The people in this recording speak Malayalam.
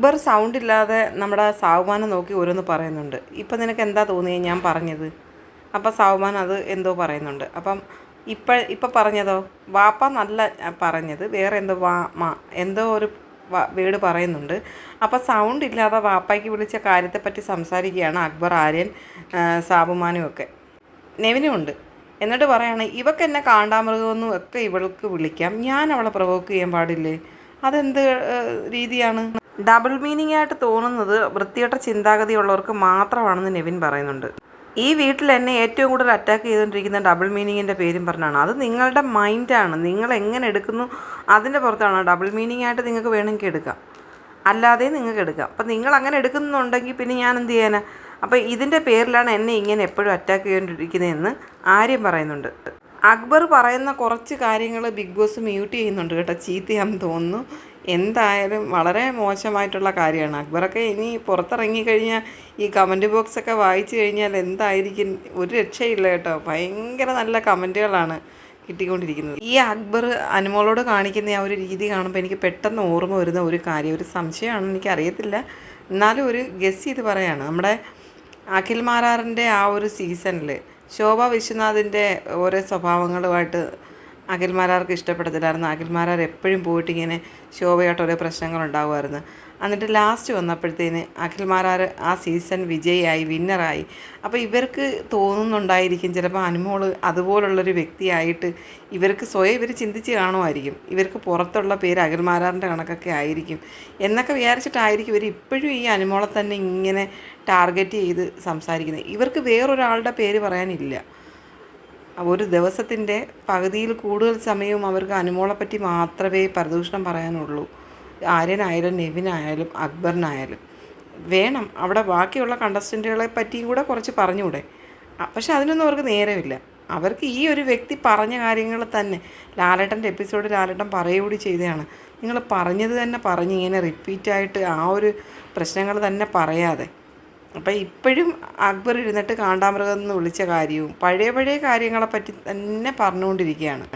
അക്ബർ സൗണ്ട് ഇല്ലാതെ നമ്മുടെ സാവുമാനെ നോക്കി ഓരോന്ന് പറയുന്നുണ്ട്. ഇപ്പം നിനക്ക് എന്താ തോന്നിയത് ഞാൻ പറഞ്ഞത്? അപ്പം സാവുമാൻ അത് എന്തോ പറയുന്നുണ്ട്. അപ്പം ഇപ്പം ഇപ്പം പറഞ്ഞതോ? വാപ്പ നല്ല പറഞ്ഞത് വേറെ എന്തോ വാ മാ എന്തോ ഒരു വേട് പറയുന്നുണ്ട്. അപ്പോൾ സൗണ്ട് ഇല്ലാതെ വാപ്പയ്ക്ക് വിളിച്ച കാര്യത്തെപ്പറ്റി സംസാരിക്കുകയാണ് അക്ബർ ആര്യൻ സാബുമാനും ഒക്കെ. നെവിനുമുണ്ട് എന്നിട്ട് പറയാണ് ഇവക്ക് എന്നെ കാണ്ടാമൃഗമെന്നും ഒക്കെ ഇവൾക്ക് വിളിക്കാം. ഞാൻ അവളെ പ്രൊവോക്ക് ചെയ്യാൻ പാടില്ലേ? അതെന്ത് രീതിയാണ്? ഡബിൾ മീനിങ് ആയിട്ട് തോന്നുന്നത് വൃത്തികെട്ട ചിന്താഗതിയുള്ളവർക്ക് മാത്രമാണെന്ന് നെവിൻ പറയുന്നുണ്ട്. ഈ വീട്ടിൽ എന്നെ ഏറ്റവും കൂടുതൽ അറ്റാക്ക് ചെയ്തുകൊണ്ടിരിക്കുന്ന ഡബിൾ മീനിങ്ങിന്റെ പേരും പറഞ്ഞാണ്. അത് നിങ്ങളുടെ മൈൻഡാണ് നിങ്ങൾ എങ്ങനെ എടുക്കുന്നു അതിന്റെ പുറത്താണ്. ഡബിൾ മീനിങ് ആയിട്ട് നിങ്ങൾക്ക് വേണമെങ്കിൽ എടുക്കാം. അല്ലാതെ നിങ്ങൾക്ക് എടുക്കാം. അപ്പം നിങ്ങൾ അങ്ങനെ എടുക്കുന്നുണ്ടെങ്കിൽ പിന്നെ ഞാൻ എന്ത് ചെയ്യാനാ? അപ്പോൾ ഇതിന്റെ പേരിലാണ് എന്നെ ഇങ്ങനെ എപ്പോഴും അറ്റാക്ക് ചെയ്തുകൊണ്ടിരിക്കുന്നതെന്ന് ആര്യം പറയുന്നുണ്ട്. അക്ബർ പറയുന്ന കുറച്ച് കാര്യങ്ങൾ ബിഗ് ബോസ് മ്യൂട്ട് ചെയ്യുന്നുണ്ട് കേട്ടോ. ചീത്തയാണെന്ന് തോന്നുന്നു. എന്തായാലും വളരെ മോശമായിട്ടുള്ള കാര്യമാണ്. അക്ബറൊക്കെ ഇനി പുറത്തിറങ്ങി കഴിഞ്ഞാൽ ഈ കമന്റ് ബോക്സൊക്കെ വായിച്ചു കഴിഞ്ഞാൽ എന്തായിരിക്കും? ഒരു രക്ഷയില്ല കേട്ടോ. ഭയങ്കര നല്ല കമന്റുകളാണ് കിട്ടിക്കൊണ്ടിരിക്കുന്നത്. ഈ അക്ബർ അനുമോളോട് കാണിക്കുന്ന ആ ഒരു രീതി കാണുമ്പോൾ എനിക്ക് പെട്ടെന്ന് ഓർമ്മ വരുന്ന ഒരു കാര്യം ഒരു സംശയമാണ് എനിക്കറിയത്തില്ല. എന്നാലും ഒരു ഗസ് ചെയ്ത് പറയാണ്. നമ്മുടെ അഖിൽ മാരാറിന്റെ ആ ഒരു സീസണിൽ ശോഭ വിശ്വനാഥിന്റെ ഓരോ സ്വഭാവങ്ങളുമായിട്ട് അഖിൽമാരാർക്ക് ഇഷ്ടപ്പെടത്തില്ലായിരുന്നു. അഖിൽമാരാർ എപ്പോഴും പോയിട്ട് ഇങ്ങനെ ശോഭയായിട്ട് ഓരോ പ്രശ്നങ്ങളുണ്ടാകുമായിരുന്നു എന്നിട്ട് ലാസ്റ്റ് വന്നപ്പോഴത്തേന് അഖിൽമാരാർ ആ സീസൺ വിജയിയായി വിന്നറായി അപ്പോൾ ഇവർക്ക് തോന്നുന്നുണ്ടായിരിക്കും ചിലപ്പോൾ അനുമോൾ അതുപോലുള്ളൊരു വ്യക്തിയായിട്ട് ഇവർക്ക് സ്വയം ഇവർ ചിന്തിച്ച് കാണുമായിരിക്കും. ഇവർക്ക് പുറത്തുള്ള പേര് അഖിൽമാരാറിന്റെ കണക്കൊക്കെ ആയിരിക്കും. എന്നൊക്കെ വിചാരിച്ചിട്ടായിരിക്കും ഇവർ ഇപ്പോഴും ഈ അനുമോളെ തന്നെ ഇങ്ങനെ ടാർഗറ്റ് ചെയ്ത് സംസാരിക്കുന്നത്. ഇവർക്ക് വേറൊരാളുടെ പേര് പറയാനില്ല. ഒരു ദിവസത്തിന്റെ പകുതിയിൽ കൂടുതൽ സമയവും അവർക്ക് അനുമോളെപ്പറ്റി മാത്രമേ പ്രദൂഷണം പറയാനുള്ളൂ. ആര്യനായാലും നെവിനായാലും അക്ബറിനായാലും. വേണം അവിടെ ബാക്കിയുള്ള കണ്ടസ്റ്റന്റുകളെ പറ്റിയും കൂടെ കുറച്ച് പറഞ്ഞുകൂടെ? പക്ഷെ അതിനൊന്നും അവർക്ക് നേരമില്ല. അവർക്ക് ഈ ഒരു വ്യക്തി പറഞ്ഞ കാര്യങ്ങൾ തന്നെ ലാലേട്ടന്റെ എപ്പിസോഡ് ലാലേട്ടൻ പറയുകൂടി ചെയ്തതാണ്. നിങ്ങൾ പറഞ്ഞത് തന്നെ പറഞ്ഞ് ഇങ്ങനെ റിപ്പീറ്റായിട്ട് ആ ഒരു പ്രശ്നങ്ങൾ തന്നെ പറയാതെ. അപ്പം ഇപ്പോഴും അക്ബർ ഇരുന്നിട്ട് കാണ്ടാമൃഗം എന്ന് വിളിച്ച കാര്യവും പഴയ പഴയ കാര്യങ്ങളെപ്പറ്റി തന്നെ പറഞ്ഞുകൊണ്ടിരിക്കുകയാണ്.